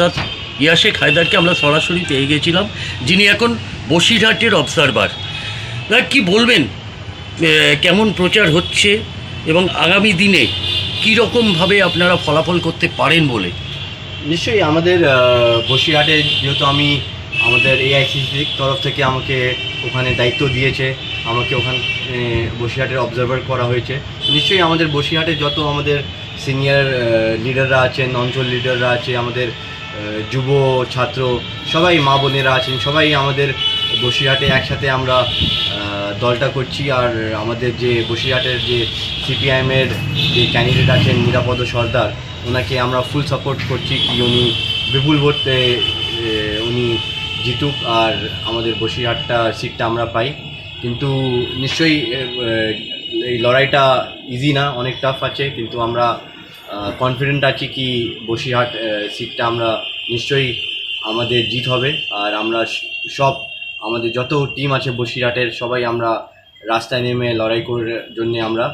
অর্থাৎ ইয়াশেক হায়দারকে আমরা সরাসরি পেয়ে গেছিলাম, যিনি এখন বসিরহাটের অবজারভার কি বলবেন? কেমন প্রচার হচ্ছে এবং আগামী দিনে কী রকমভাবে আপনারা ফলাফল করতে পারেন বলে? নিশ্চয়ই আমাদের বসিরহাটে যেহেতু আমি আমাদের এআইসিসির তরফ থেকে আমাকে ওখানে দায়িত্ব দিয়েছে, আমাকে ওখান বসিরহাটের অবজারভার করা হয়েছে। নিশ্চয়ই আমাদের বসিরহাটে যত আমাদের সিনিয়র লিডাররা আছেন, অঞ্চল লিডাররা আছে, আমাদের যুব ছাত্র, সবাই মা বোনেরা আছেন, সবাই আমাদের বসিরহাটে একসাথে আমরা দলটা করছি। আর আমাদের যে বসিরহাটের যে সিপিআইএমের যে ক্যান্ডিডেট আছেন নিরাপদ সর্দার, ওনাকে আমরা ফুল সাপোর্ট করছি কি উনি বিপুল ভোটে উনি জিতুক আর আমাদের বসিরহাটটা সিটটা আমরা পাই। কিন্তু নিশ্চয়ই এই লড়াইটা ইজি না, অনেক টাফ আছে। কিন্তু আমরা কনফিডেন্ট আছি কি বসিরহাট সিটটা আমরা নিশ্চয়ই আমাদের জিত হবে। আর আমরা সব আমাদের যত টিম আছে বসিরহাটের, সবাই আমরা রাস্তায় নেমে লড়াই করার জন্য আমরা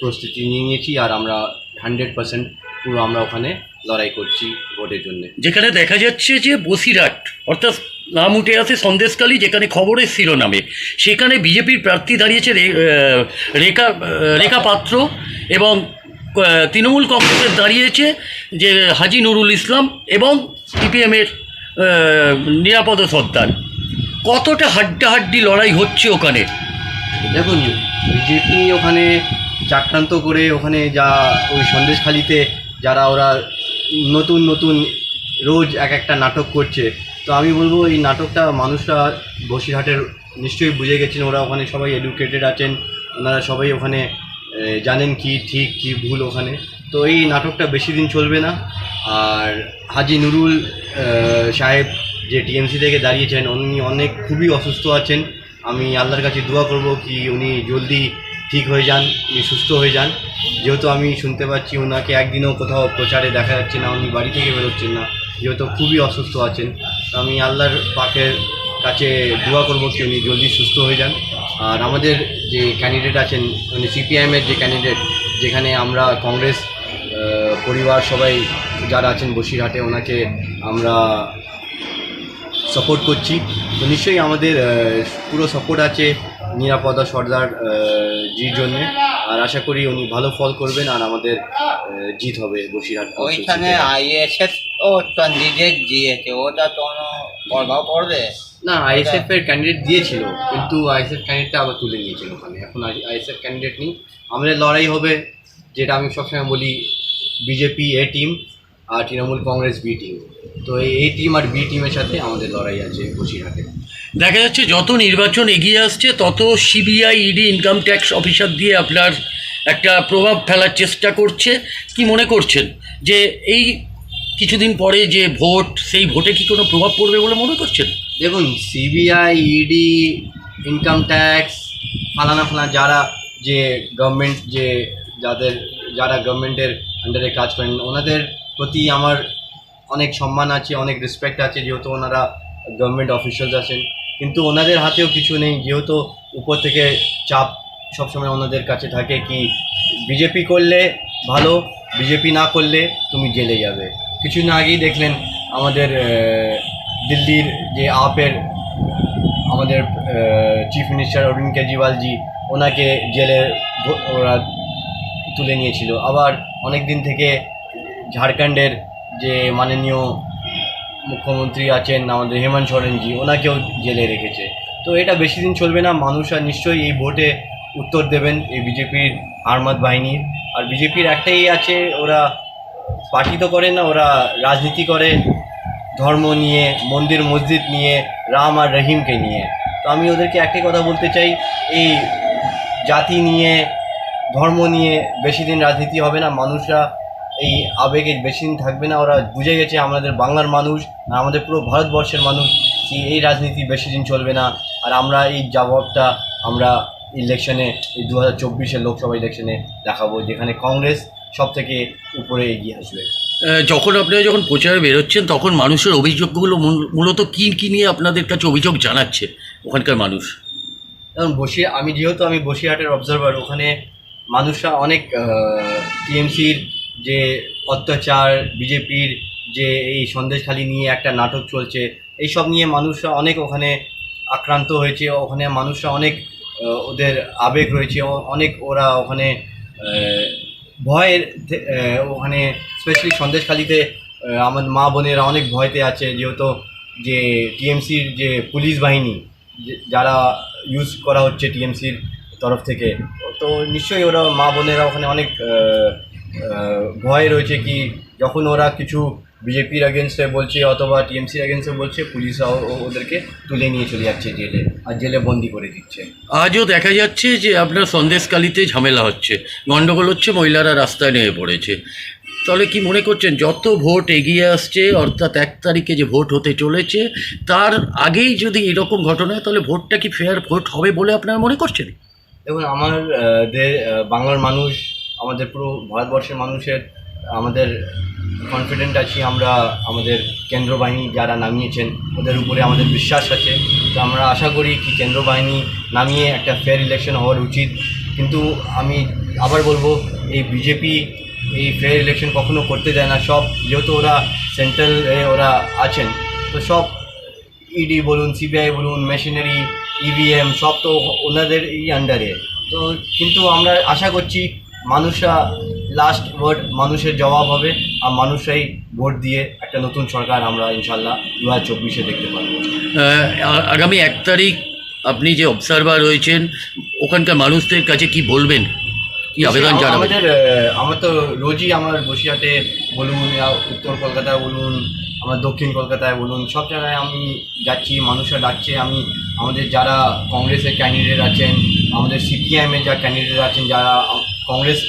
প্রস্তুতি নিয়ে নিয়েছি আর আমরা হান্ড্রেড পার্সেন্ট পুরো আমরা ওখানে লড়াই করছি ভোটের জন্য। যেখানে দেখা যাচ্ছে যে বসিরহাট, অর্থাৎ নাম উঠে আছে সন্দেশকালী যেখানে খবরের শিরোনামে, সেখানে বিজেপির প্রার্থী দাঁড়িয়েছে রেখা রেখা পাত্র এবং তৃণমূল কংগ্রেসের দাঁড়িয়েছে যে হাজি নুরুল ইসলাম এবং সিপিএমের নিরাপদ সর্দার কতটা হাড্ডাহাড্ডি লড়াই হচ্ছে ওখানে? দেখুন, বিজেপি ওখানে চাক্রান্ত করে ওখানে যা ওই সন্দেশখালিতে যারা ওরা নতুন নতুন রোজ এক একটা নাটক করছে, তো আমি বলব এই নাটকটা মানুষরা বসিরহাটের নিশ্চয়ই বুঝে গেছেন, ওরা ওখানে সবাই এডুকেটেড আছেন, ওনারা সবাই ওখানে জানেন কি ঠিক, কি ভুল ওখানে। তো এই নাটকটা বেশি দিন চলবে না। আর হাজি নুরুল সাহেব যে টিএমসি থেকে দাঁড়িয়েছেন, উনি অনেক খুবই অসুস্থ আছেন। আমি আল্লাহর কাছে দোয়া করব কি উনি জলদি ঠিক হয়ে যান, উনি সুস্থ হয়ে যান। যেহেতু আমি শুনতে পাচ্ছি ওনাকে একদিনও কোথাও প্রচারে দেখা যাচ্ছে না, উনি বাড়ি থেকে বেরোচ্ছেন না, যেহেতু খুবই অসুস্থ আছেন। আমি আল্লাহর পাকের কাছে দোয়া করব কি উনি জলদি সুস্থ হয়ে যান। আর আমাদের যে ক্যান্ডিডেট আছেন মানে সিপিআইএমের যে ক্যান্ডিডেট যেখানে আমরা কংগ্রেস পরিবার সবাই যারা আছেন বসিরহাটে ওনাকে আমরা সাপোর্ট করছি। তো নিশ্চয়ই আমাদের পুরো সাপোর্ট আছে নিরাপদা সর্দার জির জন্য। আর আশা করি উনি ভালো ফল করবেন আর আমাদের জিত হবে বসিরহাট ওইখানে আইএসএফ ও ক্যান্ডিডেট দিয়েছে ওটা তো প্রভাব পড়বে না আইএসএফ এর ক্যান্ডিডেট দিয়েছিল কিন্তু আইএসএফ ক্যান্ডিডেটটা আবার তুলে নিয়েছিল ওখানে। এখন আইএসএফ ক্যান্ডিডেট নেই। আমাদের লড়াই হবে যেটা আমি সবসময় বলি বিজেপি এ টিম আর তৃণমূল কংগ্রেস বি টিম তো এই টিম আর বি টিমের সাথে আমাদের লড়াই আছে বসিরহাটে। দেখা যাচ্ছে যত নির্বাচন এগিয়ে আসছে তত CBI ED income tax officer দিয়ে আপনার একটা প্রভাব ফেলার চেষ্টা করছে। কি মনে করছেন? যে এই কিছুদিন পরে যে ভোট সেই ভোটে কি কোনো প্রভাব পড়বে বলে মনে করছেন? দেখুন সিবিআই ইডি ইনকাম ট্যাক্স ফালানা ফালানা যারা যে গভর্নমেন্ট যে যাদের যারা গভর্নমেন্টের আন্ডারে কাজ করেন ওনাদের প্রতি আমার অনেক সম্মান আছে, অনেক রেসপেক্ট আছে, যেহেতু ওনারা গভর্নমেন্ট অফিসিয়ালস আছেন। কিন্তু ওনাদের হাতেও কিছু নেই, যেহেতু উপর থেকে চাপ সবসময় ওনাদের কাছে থাকে কি বিজেপি করলে ভালো বিজেপি না করলে তুমি জেলে যাবে। কিছুদিন আগেই দেখলেন আমাদের দিল্লির যে আপের, আমাদের চিফ মিনিস্টার অরবিন্দ কেজরিওয়ালজি ওনাকে জেলে ওরা তুলে নিয়েছিল। আবার অনেক দিন থেকে ঝাড়খণ্ডের যে মাননীয় মুখ্যমন্ত্রী আছেন আমাদের হেমন্ত সোরেনজি ওনাকেও জেলে রেখেছে। তো এটা বেশি দিন চলবে না, মানুষ আর নিশ্চয়ই এই ভোটে উত্তর দেবেন এই বিজেপির আর্মাদ বাহিনীর। আর বিজেপির একটাই আছে, ওরা পার্টি তো করে না, ওরা রাজনীতি করে। ধর্ম নিয়ে, মন্দির, মসজিদ নিয়ে, রাম আর রহিমকে নিয়ে। তো আমি ওদেরকে একটাই কথা বলতে চাই, এই জাতি নিয়ে ধর্ম নিয়ে বেশি দিন রাজনীতি হবে না মানুষরা এই আবেগে বেশি দিন থাকবে না ওরা বুঝে গেছে আমাদের বাংলার মানুষ আর আমাদের পুরো ভারতবর্ষের মানুষ এই রাজনীতি বেশি দিন চলবে না আর আমরা এই জবাবটা আমরা ইলেকশনে এই দু হাজার চব্বিশের লোকসভা ইলেকশনে দেখাবো যেখানে কংগ্রেস সব থেকে উপরে এগিয়ে আসবে। যখন আপনারা যখন প্রচারে বেরোচ্ছেন তখন মানুষের অভিযোগগুলো মূল- মূলত কী কী নিয়ে আপনাদের কাছে অভিযোগ জানাচ্ছে ওখানকার মানুষ? যেমন বসি আমি যেহেতু আমি বসিরহাটের অবজারভার ওখানে মানুষরা অনেক টিএমসির যে অত্যাচার, বিজেপির যে এই সন্দেশখালি নিয়ে একটা নাটক চলছে, এইসব নিয়ে মানুষরা অনেক ওখানে আক্রান্ত হয়েছে, ওখানে মানুষরা অনেক ওদের আবেগ রয়েছে অনেক ওরা ওখানে ভয়ের ওখানে স্পেশালি সন্দেশখালিতে আমার মা বোনেরা অনেক ভয়তে আছে, যেহেতু যে টিএমসির যে পুলিশ বাহিনী যারা ইউজ করা হচ্ছে টিএমসির তরফ থেকে। তো নিশ্চয়ই ওরা মা বোনেরা ওখানে অনেক ভয় রয়েছে কি যখন ওরা কিছু বিজেপির এগেনস্টে বলছে অথবা টিএমসির এগেনস্টে বলছে ও- ওদেরকে তুলে নিয়ে চলে যাচ্ছে জেলে আর জেলে বন্দি করে দিচ্ছে। আজও দেখা যাচ্ছে যে আপনার সন্দেশকালীতে ঝামেলা হচ্ছে। গণ্ডগোল হচ্ছে, মহিলারা রাস্তায় নেমে পড়েছে। তাহলে কি মনে করছেন, যত ভোট এগিয়ে আসছে, অর্থাৎ এক তারিখে যে ভোট হতে চলেছে, তার আগেই যদি এরকম ঘটনা হয়, তাহলে ভোটটা কি ফেয়ার ভোট হবে বলে আপনারা মনে করছেন? দেখুন, আমার বাংলার মানুষ, আমাদের পুরো ভারতবর্ষের মানুষের, আমাদের কনফিডেন্ট আছি আমরা, আমাদের কেন্দ্র বাহিনী যারা নামিয়েছেন, ওদের উপরে আমাদের বিশ্বাস আছে। তো আমরা আশা করি কি কেন্দ্র বাহিনী নামিয়ে একটা ফেয়ার ইলেকশন হওয়ার উচিত। কিন্তু আমি আবার বলব, এই বিজেপি এই ফেয়ার ইলেকশন কখনো করতে দেয় না। সব, যেহেতু ওরা সেন্ট্রাল ওরা আছেন, তো সব ইডি বলুন সিবিআই বলুন মেশিনারি ইভিএম সব তো ওনাদের এই আন্ডারে তো কিন্তু আমরা আশা করছি মানুষরা লাস্ট ওয়ার্ড মানুষের জবাব হবে, আর মানুষরাই ভোট দিয়ে একটা নতুন সরকার আমরা ইনশাল্লাহ দু হাজার চব্বিশে দেখতে পারব আগামী এক তারিখ আপনি যে অবজারভার রয়েছেন, ওখানকার মানুষদের কাছে কি বলবেন? কি আবেদন জানাবেন আমাদের আমার তো রোজই আমার বসিরহাটে বলুন উত্তর কলকাতায় বলুন আমার দক্ষিণ কলকাতায় বলুন সব জায়গায় আমি যাচ্ছি মানুষরা ডাকছে আমি আমাদের যারা কংগ্রেসের ক্যান্ডিডেট আছেন আমাদের সিপিআইএমের যা ক্যান্ডিডেট আছেন যারা কংগ্রেস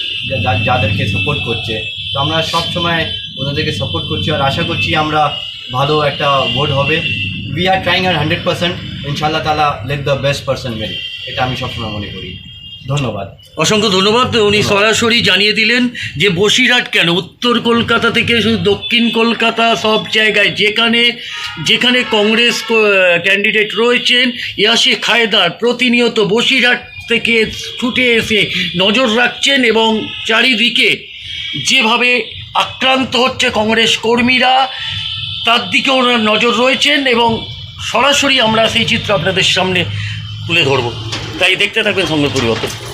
যাদেরকে সাপোর্ট করছে তো আমরা সব সময় ওনাদেরকে সাপোর্ট করছি আর আশা করছি আমরা ভালো একটা ভোট হবে। We are trying are hundred percent ইনশাল্লাহ তালা লেট দ্য বেস্ট পার্সন মেরি এটা আমি সবসময় মনে করি। ধন্যবাদ। অসংখ্য ধন্যবাদ। উনি সরাসরি জানিয়ে দিলেন যে বসিরহাট কেন? উত্তর কলকাতা থেকে শুধু দক্ষিণ কলকাতা সব জায়গায় যেখানে যেখানে কংগ্রেস ক্যান্ডিডেট রয়েছেন ইয়াসে খায়দার প্রতিনিয়ত বসিরহাট থেকে ছুটে এসে নজর রাখছেন এবং চারিদিকে যেভাবে আক্রান্ত হচ্ছে কংগ্রেস কর্মীরা, তার দিকে ওনার নজর রয়েছেন এবং সরাসরি আমরা সেই চিত্র আপনাদের সামনে তুলে ধরব। তাই দেখতে থাকবেন সঙ্গে পরিবর্তন।